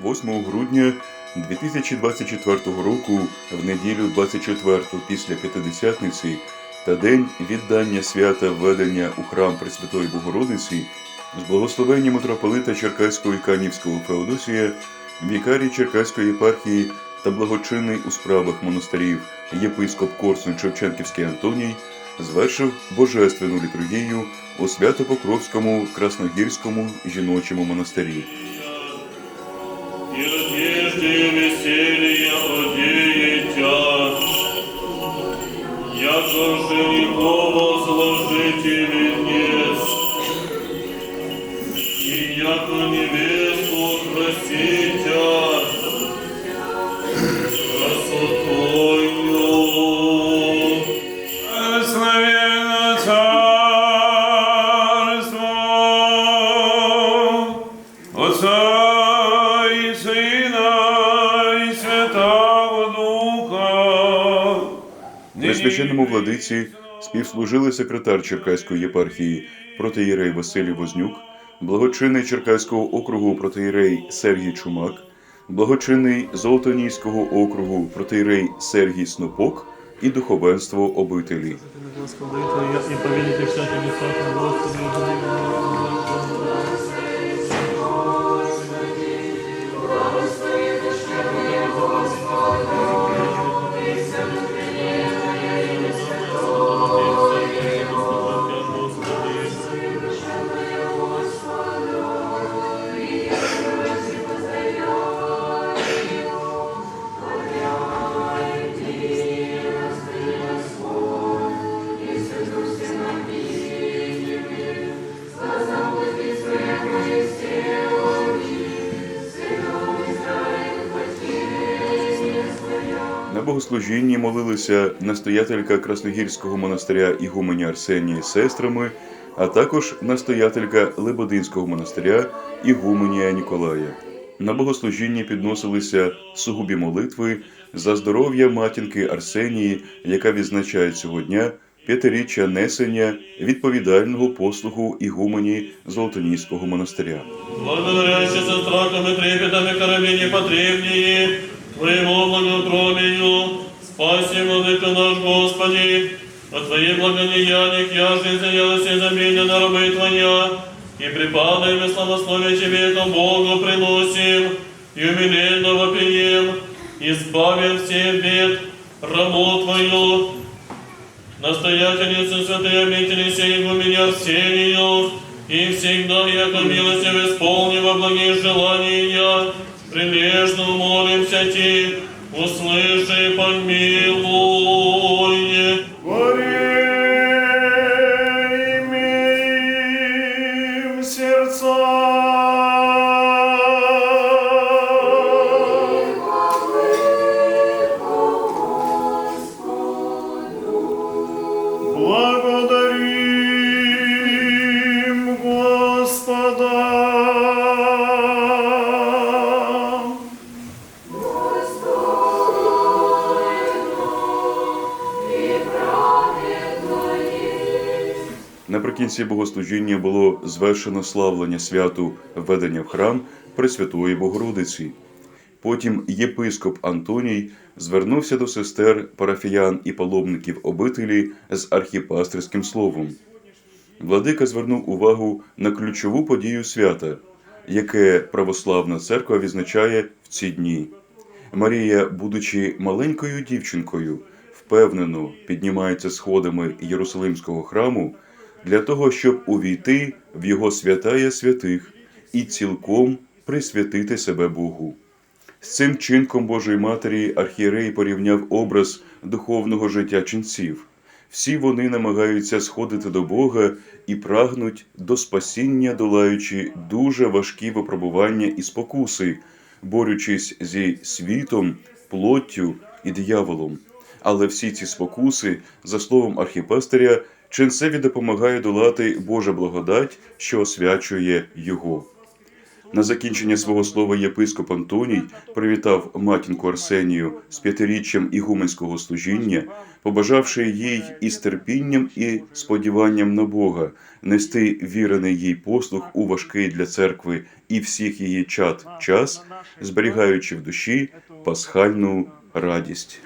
28 грудня 2024 року, в неділю 24 після П'ятидесятниці та день віддання свята введення у храм Пресвятої Богородиці з благословення митрополита Черкаського і Канівського Феодосія, вікарій Черкаської єпархії та благочинний у справах монастирів єпископ Корсун Шевченківський Антоній звершив божественну літургію у Свято-Покровському Красногірському жіночому монастирі. Священному владиці співслужили секретар Черкаської єпархії протиєрей Василій Вознюк, благочинний Черкаського округу протиєрей Сергій Чумак, благочинний Золотоніського округу протиєрей Сергій Снопок і духовенство обителі. Богослужінні молилися настоятелька Красногірського монастиря Ігуменя Арсенія з сестрами, а також настоятелька Лебединського монастиря Ігуменія Ніколая. На богослужінні підносилися сугубі молитви за здоров'я матінки Арсенії, яка відзначає цього дня п'ятиріччя несення відповідального послугу Ігумені Золотоніського монастиря. Благодарящий со страхом и трепетом и Твоему благоутробию, спаси, владыка наш Господи, по Твоим благодеяниях я жизнь заелась изобильно на рабы Твоя, и припадаем и славословие Тебе, то Богу приносим, и умиленно вопием, избавим всех бед, рабу Твою, настоятельницу святой обители сей меня Арсению, и всегда, яко милостив исполни во благих желания, прилежно молимся Ти, услыши, помилуй. Наприкінці богослужіння було звершено славлення святу введення в храм Пресвятої Богородиці. Потім єпископ Антоній звернувся до сестер, парафіян і паломників обителі з архіпастерським словом. Владика звернув увагу на ключову подію свята, яке православна церква відзначає в ці дні. Марія, будучи маленькою дівчинкою, впевнено піднімається сходами Єрусалимського храму для того, щоб увійти в його святая святих і цілком присвятити себе Богу. З цим чинком Божої Матері архієрей порівняв образ духовного життя ченців. Всі вони намагаються сходити до Бога і прагнуть до спасіння, долаючи дуже важкі випробування і спокуси, борючись зі світом, плоттю і дияволом. Але всі ці спокуси, за словом архіпастиря, ченцеві допомагає долати Божа благодать, що освячує його. На закінчення свого слова єпископ Антоній привітав матінку Арсенію з п'ятиріччям ігуменського служіння, побажавши їй із терпінням і сподіванням на Бога нести вірений їй послуг у важкий для церкви і всіх її чад час, зберігаючи в душі пасхальну радість.